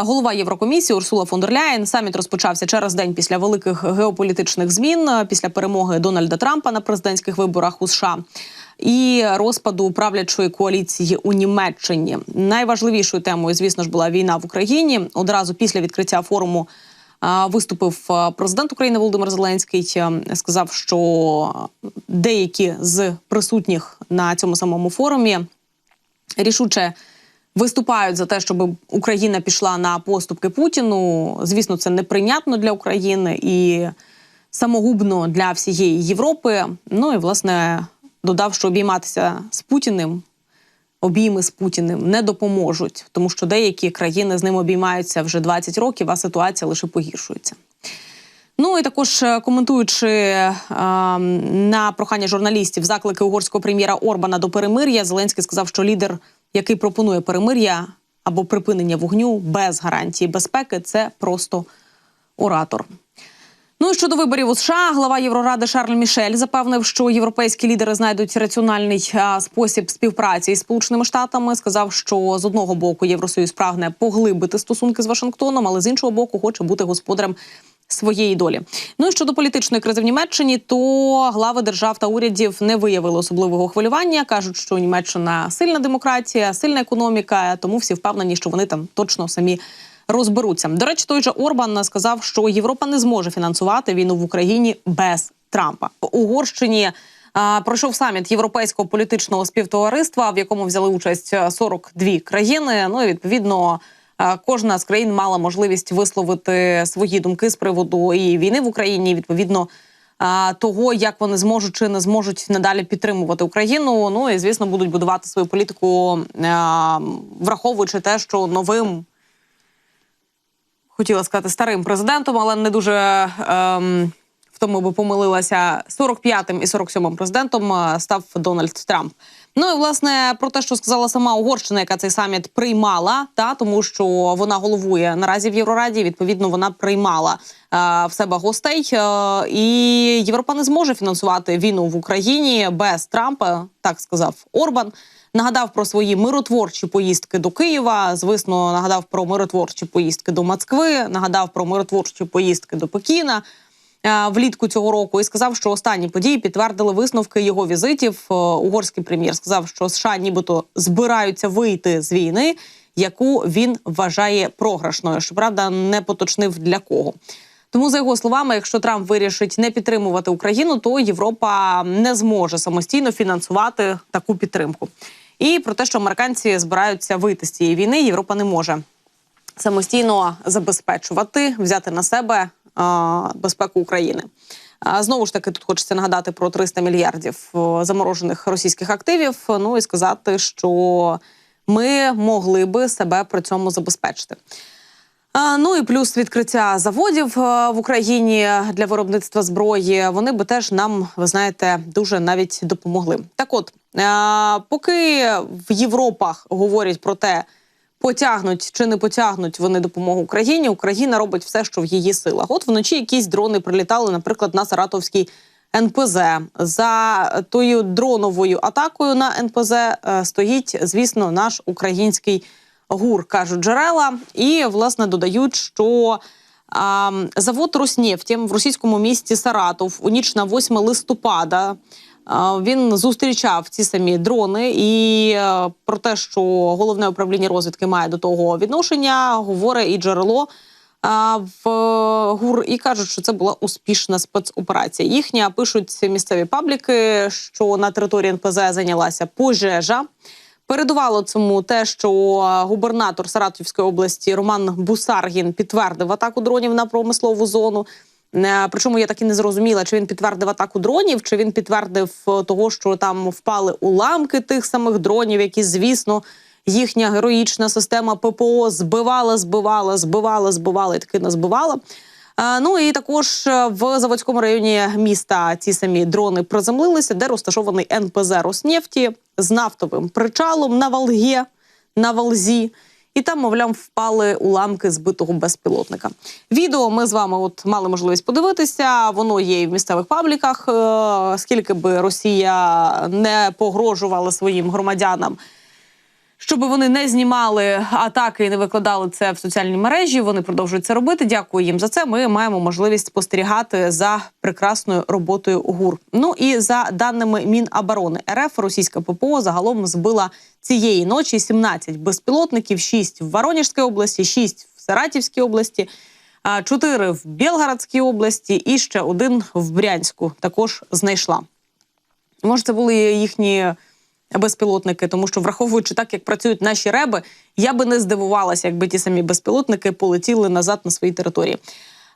Голова Єврокомісії Урсула фон дер Ляєн саміт розпочався через день після великих геополітичних змін після перемоги Дональда Трампа на президентських виборах у США. І розпаду правлячої коаліції у Німеччині найважливішою темою, звісно ж, була війна в Україні. Одразу після відкриття форуму виступив президент України Володимир Зеленський. Сказав, що деякі з присутніх на цьому самому форумі рішуче виступають за те, щоб Україна пішла на поступки Путіну. Звісно, це неприйнятно для України і самогубно для всієї Європи. Ну і власне додав, що обійматися з Путіним. Обійми з Путіним не допоможуть, тому що деякі країни з ним обіймаються вже 20 років, а ситуація лише погіршується. Ну і також е, коментуючи е, на прохання журналістів заклики угорського прем'єра Орбана до перемир'я, Зеленський сказав, що лідер, який пропонує перемир'я або припинення вогню без гарантії безпеки, це просто оратор. Ну і щодо виборів у США, глава Євроради Шарль Мішель запевнив, що європейські лідери знайдуть раціональний спосіб співпраці із Сполученими Штатами. Сказав, що з одного боку Євросоюз прагне поглибити стосунки з Вашингтоном, але з іншого боку, хоче бути господарем своєї долі. Ну і щодо політичної кризи в Німеччині, то глави держав та урядів не виявили особливого хвилювання. кажуть, що Німеччина сильна демократія, сильна економіка, тому всі впевнені, що вони там точно самі розберуться. До речі, той же Орбан сказав, що Європа не зможе фінансувати війну в Україні без Трампа. В Угорщині а, пройшов саміт європейського політичного співтовариства, в якому взяли участь 42 країни. Ну і відповідно. А, Кожна з країн мала можливість висловити свої думки з приводу і війни в Україні, і, відповідно того, як вони зможуть чи не зможуть надалі підтримувати Україну. Ну і звісно, будуть будувати свою політику, враховуючи те, що новим хотіла сказати старим президентом, але не дуже ем, в тому би помилилася 45-м і 47-м президентом е, став Дональд Трамп. Ну і власне про те, що сказала сама Угорщина, яка цей саміт приймала, та тому що вона головує наразі в Єврораді. Відповідно, вона приймала е, в себе гостей, е, і Європа не зможе фінансувати війну в Україні без Трампа, так сказав Орбан. Нагадав про свої миротворчі поїздки до Києва. Звісно, нагадав про миротворчі поїздки до Москви. Нагадав про миротворчі поїздки до Пекіна влітку цього року. І сказав, що останні події підтвердили висновки його візитів. Е, Угорський прем'єр сказав, що США нібито збираються вийти з війни, яку він вважає програшною. Щоправда, не поточнив для кого. Тому, за його словами, якщо Трамп вирішить не підтримувати Україну, то Європа не зможе самостійно фінансувати таку підтримку. І про те, що американці збираються вийти з цієї війни, Європа не може самостійно забезпечувати, взяти на себе безпеку України. Знову ж таки, тут хочеться нагадати про 300 мільярдів заморожених російських активів. Ну і сказати, що ми могли би себе при цьому забезпечити. Ну і плюс відкриття заводів в Україні для виробництва зброї. Вони би теж нам, ви знаєте, дуже навіть допомогли. Так, от поки в Європах говорять про те, потягнуть чи не потягнуть вони допомогу Україні, Україна робить все, що в її силах. От вночі якісь дрони прилітали, наприклад, на Саратовський НПЗ. За тою дроновою атакою на НПЗ е, стоїть, звісно, наш український гур кажуть джерела, і власне додають, що завод Роснефті в російському місті Саратов у ніч на 8 листопада. Він зустрічав ці самі дрони, і е, про те, що головне управління розвідки має до того відношення, говорить і джерело в ГУР, і кажуть, що це була успішна спецоперація. Їхня пишуть місцеві пабліки, що на території НПЗ зайнялася пожежа. Передувало цьому те, що губернатор Саратовської області Роман Бусаргін підтвердив атаку дронів на промислову зону. Е, Причому я так і не зрозуміла, чи він підтвердив атаку дронів, чи він підтвердив е, того, що там впали уламки тих самих дронів, які, звісно, їхня героїчна система ППО збивала, збивала, збивала, збивала і таки не збивала. Е, Ну і також в заводському районі міста ці самі дрони приземлилися, де розташований НПЗ Роснефті з нафтовим причалом на Волге, на Волзі. І там, мовляв, впали уламки збитого безпілотника. Відео ми з вами от мали можливість подивитися. Воно є і в місцевих пабліках. Е, Скільки би Росія не погрожувала своїм громадянам щоб вони не знімали атаки і не викладали це в соціальні мережі. Вони продовжують це робити. Дякую їм за це. Ми маємо можливість спостерігати за прекрасною роботою ГУР. Ну і за даними Міноборони РФ, російська ППО загалом збила цієї ночі 17 безпілотників, 6 в Воронежській області, 6 в Саратівській області. Чотири в Білгородській області і ще один в Брянську також знайшла. Може, це були їхні безпілотники, тому що враховуючи так, як працюють наші реби, я би не здивувалася, якби ті самі безпілотники полетіли назад на свої території.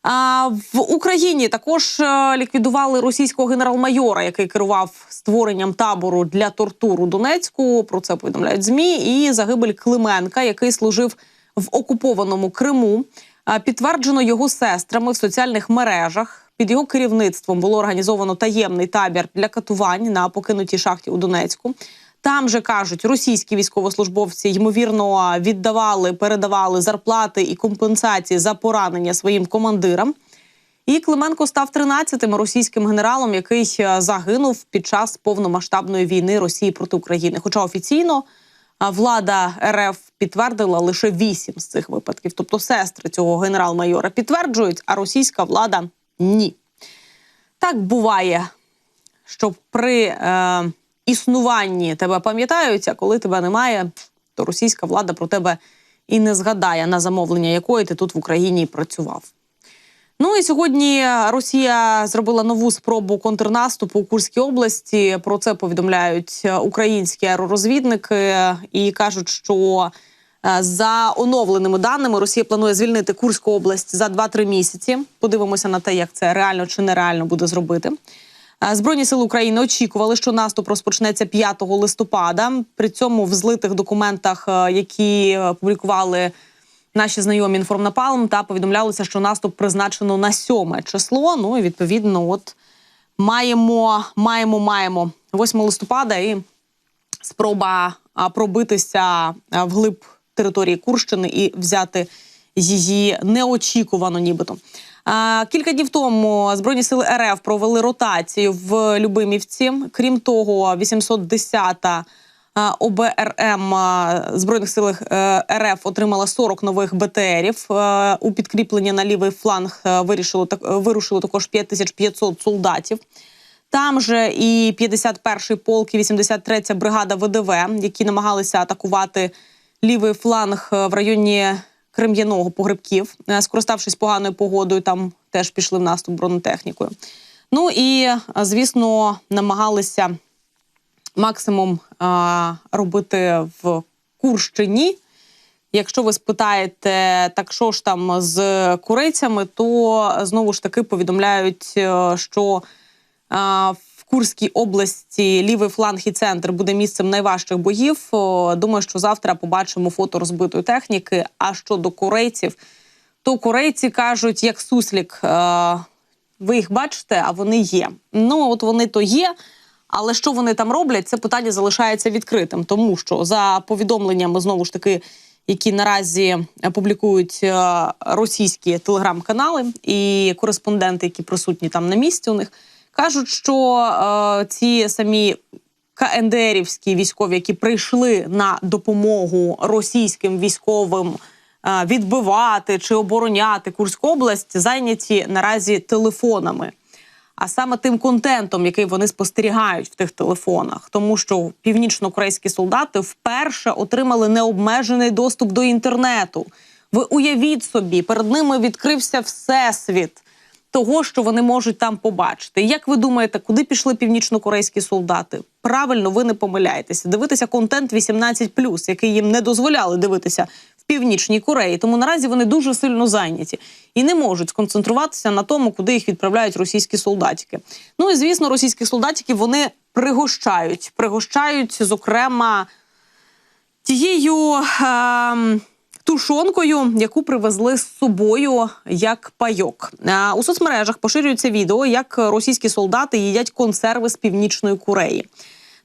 А в Україні також е, ліквідували російського генерал-майора, який керував створенням табору для тортур у Донецьку. Про це повідомляють змі. І загибель Клименка, який служив в окупованому Криму. Підтверджено його сестрами в соціальних мережах. Під його керівництвом було організовано таємний табір для катувань на покинутій шахті у Донецьку. Там же кажуть, російські військовослужбовці ймовірно віддавали, передавали зарплати і компенсації за поранення своїм командирам. І Клименко став 13-тим російським генералом, який е, загинув під час повномасштабної війни Росії проти України. Хоча офіційно влада РФ підтвердила лише 8 з цих випадків. Тобто сестри цього генерал-майора підтверджують, а російська влада ні. Так буває, що при е, існуванні тебе пам'ятають, а коли тебе немає, то російська влада про тебе і не згадає на замовлення якої ти тут в Україні працював. Ну і сьогодні Росія зробила нову спробу контрнаступу у Курській області. Про це повідомляють українські аеророзвідники і кажуть, що е, за оновленими даними Росія планує звільнити Курську область за 2-3 місяці. Подивимося на те, як це реально чи нереально буде зробити. Е, Збройні сили України очікували, що наступ розпочнеться 5 листопада. При цьому в злитих документах, е, які е, публікували наші знайомі інформнапалм, та повідомлялося, що наступ призначено на 7 число. Ну і відповідно, от маємо, маємо, маємо 8 листопада і спроба пробитися а, вглиб території Курщини і взяти її неочікувано, нібито. Кілька днів тому збройні сили РФ провели ротацію в Любимівці. Крім того, 810-та ОБРМ збройних сил е, РФ отримала 40 нових БТРів. Е, У підкріплення на лівий фланг е, вирішило так вирушило також 5500 солдатів. Там же і 51-й полк, і 83-я бригада ВДВ, які намагалися атакувати лівий фланг в районі Крем'яного погребків. Е, Скориставшись поганою погодою, там теж пішли в наступ бронетехнікою. Ну і е, звісно, намагалися максимум а, робити в Курщині. Якщо ви спитаєте, так що ж там з курицями, то знову ж таки повідомляють, е, що Курській області лівий фланг і центр буде місцем найважчих боїв. Думаю, що завтра побачимо фото розбитої техніки. А щодо корейців, то корейці кажуть, як суслік, е, ви їх бачите, а вони є. Ну от вони то є. Але що вони там роблять, це питання залишається відкритим, тому що за повідомленнями знову ж таки, які наразі публікують е, російські телеграм-канали і кореспонденти, які присутні там на місці, у них кажуть, що е, ці самі КНДРівські військові, які прийшли на допомогу російським військовим е, відбивати чи обороняти Курську область, зайняті наразі телефонами. А саме тим контентом, який вони спостерігають в тих телефонах, тому що північно-корейські солдати вперше отримали необмежений доступ до інтернету. Ви уявіть собі, перед ними відкрився всесвіт того, що вони можуть там побачити. Як ви думаєте, куди пішли північно-корейські солдати? Правильно, ви не помиляєтеся. Дивитися контент 18+, який їм не дозволяли дивитися в північній Кореї. Тому наразі вони дуже сильно зайняті і не можуть сконцентруватися на тому, куди їх відправляють російські солдатики. Ну і звісно, російських солдатиків вони пригощають. Пригощають, зокрема, тією. Е- Тушонкою, яку привезли з собою як пайок, у соцмережах поширюється відео, як російські солдати їдять консерви з північної Кореї.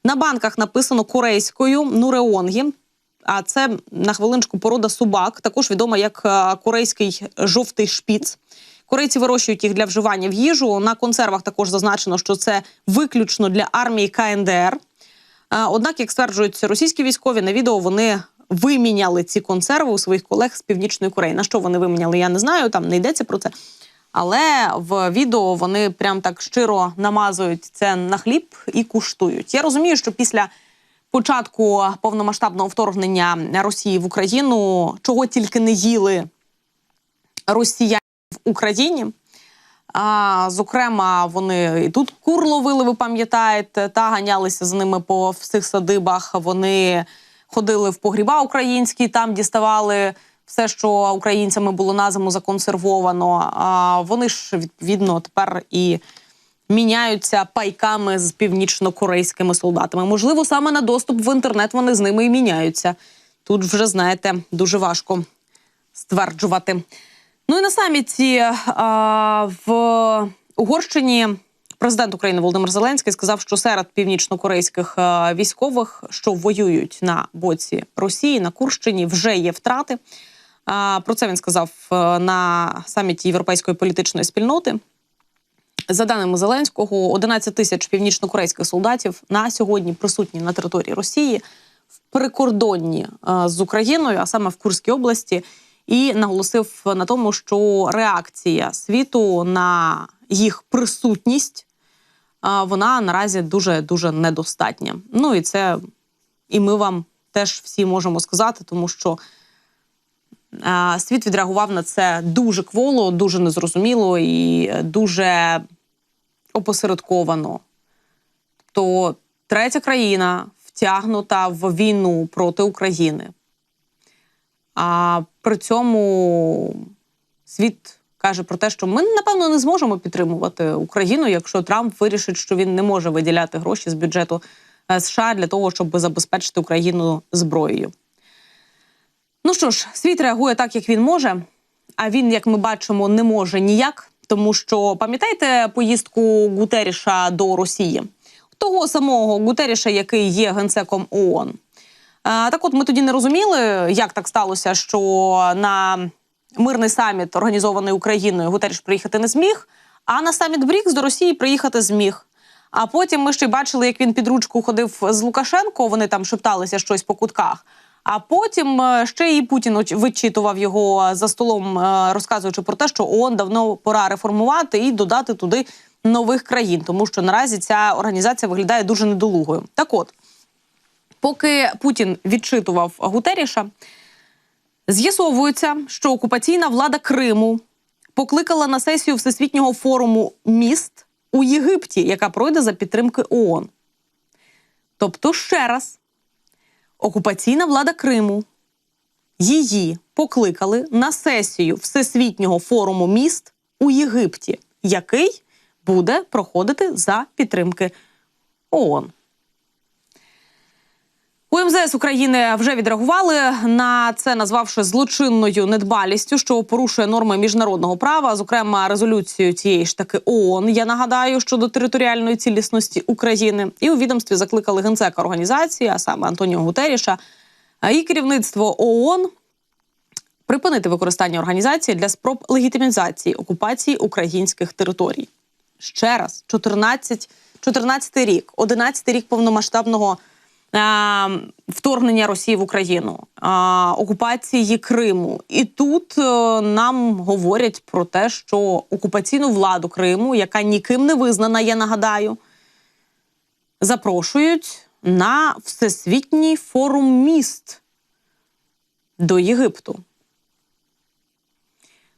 На банках написано корейською нуреонгі. А це на хвилиночку порода собак, також відома як корейський жовтий шпіц. Корейці вирощують їх для вживання в їжу. На консервах також зазначено, що це виключно для армії КНДР. Однак, як стверджують російські військові, на відео вони виміняли ці консерви у своїх колег з північної Кореї. На що вони виміняли? Я не знаю. Там не йдеться про це. Але в відео вони прям так щиро намазують це на хліб і куштують. Я розумію, що після початку повномасштабного вторгнення Росії в Україну чого тільки не їли росіяни в Україні. А, зокрема, вони і тут кур ловили, ви пам'ятаєте, та ганялися з ними по всіх садибах. Вони ходили в погріба українські, там діставали все, що українцями було на зиму законсервовано. А вони ж відповідно тепер і міняються пайками з північно-корейськими солдатами. Можливо, саме на доступ в інтернет вони з ними і міняються. Тут вже знаєте дуже важко стверджувати. Ну і на саміті а, в Угорщині президент України Володимир Зеленський сказав, що серед північно-корейських військових, що воюють на боці Росії на Курщині, вже є втрати. Про це він сказав на саміті Європейської політичної спільноти. За даними Зеленського, 11 тисяч північно-корейських солдатів на сьогодні присутні на території Росії в прикордонні е, з Україною, а саме в Курській області, і наголосив на тому, що реакція світу на їх присутність е, вона наразі дуже дуже недостатня. Ну і це і ми вам теж всі можемо сказати, тому що. Світ відреагував на це дуже кволо, дуже незрозуміло і дуже опосередковано. То третя країна втягнута в війну проти України. А при цьому світ каже про те, що ми, напевно, не зможемо підтримувати Україну, якщо Трамп вирішить, що він не може виділяти гроші з бюджету е, США для того, щоб забезпечити Україну зброєю. Ну що ж, світ реагує так, як він може. А він, як ми бачимо, не може ніяк, тому що пам'ятаєте поїздку Гутеріша до Росії, того самого Гутеріша, який є генсеком ООН. А, так, от ми тоді не розуміли, як так сталося, що на мирний саміт, організований Україною, Гутеріш приїхати не зміг, а на саміт БРІКС до Росії приїхати зміг. А потім ми ще й бачили, як він під ручку ходив з Лукашенко. Вони там шепталися щось по кутках. А потім е, ще і Путін вичитував його за столом, е, розказуючи про те, що ООН давно пора реформувати і додати туди нових країн, тому що наразі ця організація виглядає дуже недолугою. Так от, поки Путін відчитував Гутеріша, з'ясовується, що окупаційна влада Криму покликала на сесію Всесвітнього форуму міст у Єгипті, яка пройде за підтримки ООН. Тобто, ще раз, окупаційна влада Криму її покликали на сесію Всесвітнього форуму міст у Єгипті, який буде проходити за підтримки ООН. У МЗС України вже відреагували на це, назвавши злочинною недбалістю, що порушує норми міжнародного права, зокрема резолюцію цієї ж таки ООН. Я нагадаю щодо територіальної цілісності України, і у відомстві закликали генсека організації, а саме Антоніо Гутеріша, і керівництво ООН припинити використання організації для спроб легітимізації окупації українських територій. Ще раз, 14, 14 рік, 11 рік повномасштабного вторгнення Росії в Україну, е, окупації Криму. І тут е, нам говорять про те, що окупаційну владу Криму, яка ніким не визнана, я нагадаю, запрошують на всесвітній форум міст до Єгипту.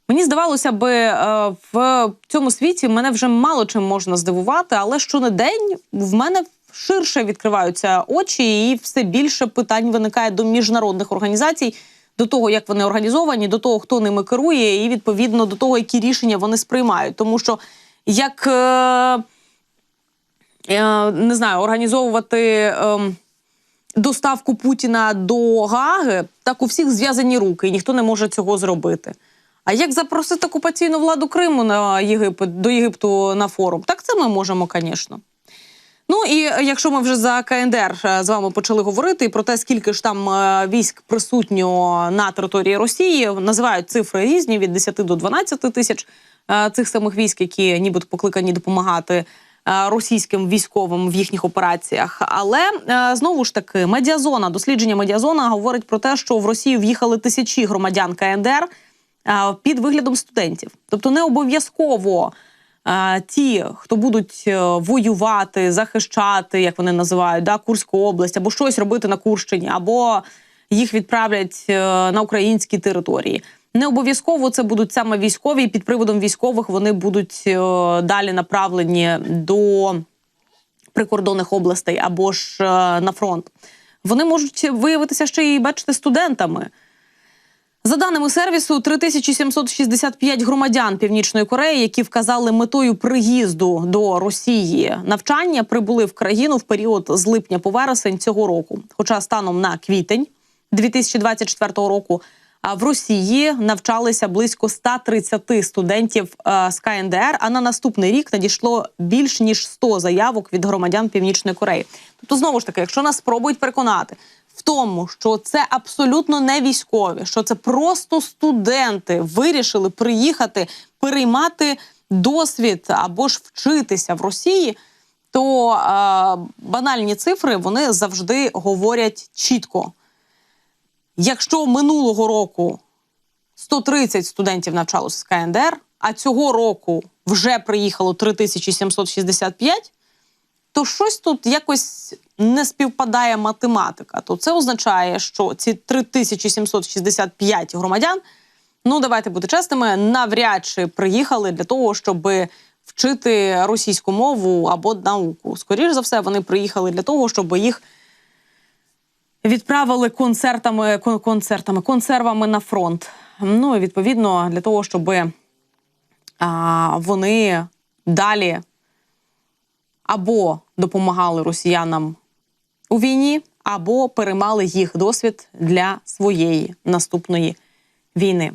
Мені здавалося би, е, в цьому світі мене вже мало чим можна здивувати, але щонедень в мене ширше відкриваються очі, і все більше питань виникає до міжнародних організацій, до того, як вони організовані, до того, хто ними керує, і відповідно до того, які рішення вони сприймають. Тому що як е, е, не знаю, організовувати. Е, Доставку Путіна до Гаги, так у всіх зв'язані руки, і ніхто не може цього зробити. А як запросити окупаційну владу Криму на Єгипет до Єгипту на форум? Так це ми можемо, звісно. Ну і якщо ми вже за КНДР е, з вами почали говорити про те, скільки ж там е, військ присутньо на території Росії, називають цифри різні від 10 до 12 тисяч е, цих самих військ, які нібито покликані допомагати е, російським військовим в їхніх операціях. Але е, знову ж таки, медіазона, дослідження медіазона говорить про те, що в Росію в'їхали тисячі громадян КНДР е, під виглядом студентів. Тобто не обов'язково е, ті, хто будуть е, воювати, захищати, як вони називають, да, Курську область, або щось робити на Курщині, або їх відправлять е, на українські території. Не обов'язково це будуть саме військові, і під приводом військових вони будуть е, далі направлені до прикордонних областей або ж на фронт. Вони можуть виявитися ще й бачите студентами. За даними сервісу, 3765 громадян Північної Кореї, які вказали метою приїзду до Росії навчання, прибули в країну в період з липня по вересень цього року. Хоча станом на квітень 2024 року в Росії навчалися близько 130 студентів з КНДР. А на наступний рік надійшло більш ніж 100 заявок від громадян Північної Кореї. Тобто, знову ж таки, якщо нас спробують переконати в тому, що це абсолютно не військові, що це просто студенти вирішили приїхати переймати досвід або ж вчитися в Росії, то е, банальні цифри вони завжди говорять чітко. Якщо минулого року 130 студентів навчалося з КНДР, а цього року вже приїхало 3765, то щось тут якось не співпадає математика. То це означає, що ці 3765 громадян, ну давайте бути чесними, навряд чи приїхали для того, щоб вчити російську мову або науку. Скоріше за все, вони приїхали для того, щоб їх відправили концертами, концертами, консервами на фронт. Ну і відповідно для того, щоб а, вони далі або допомагали росіянам у війні, або переймали їх досвід для своєї наступної війни.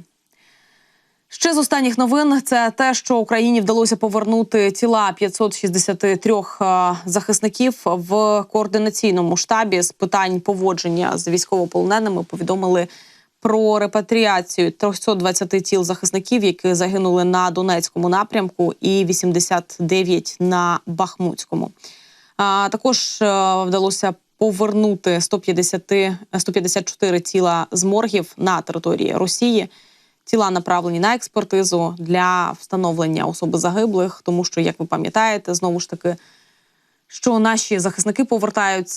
Ще з останніх новин це те, що Україні вдалося повернути тіла 563 е, захисників в координаційному штабі з питань поводження з військовополоненими. Повідомили про репатріацію 320 тіл захисників, які загинули на Донецькому напрямку, і 89 на Бахмутському. Також е, вдалося повернути 150, 154 тіла з моргів на території Росії. Тіла направлені на експертизу для встановлення особи загиблих, тому що, як ви пам'ятаєте, знову ж таки, що наші захисники повертаються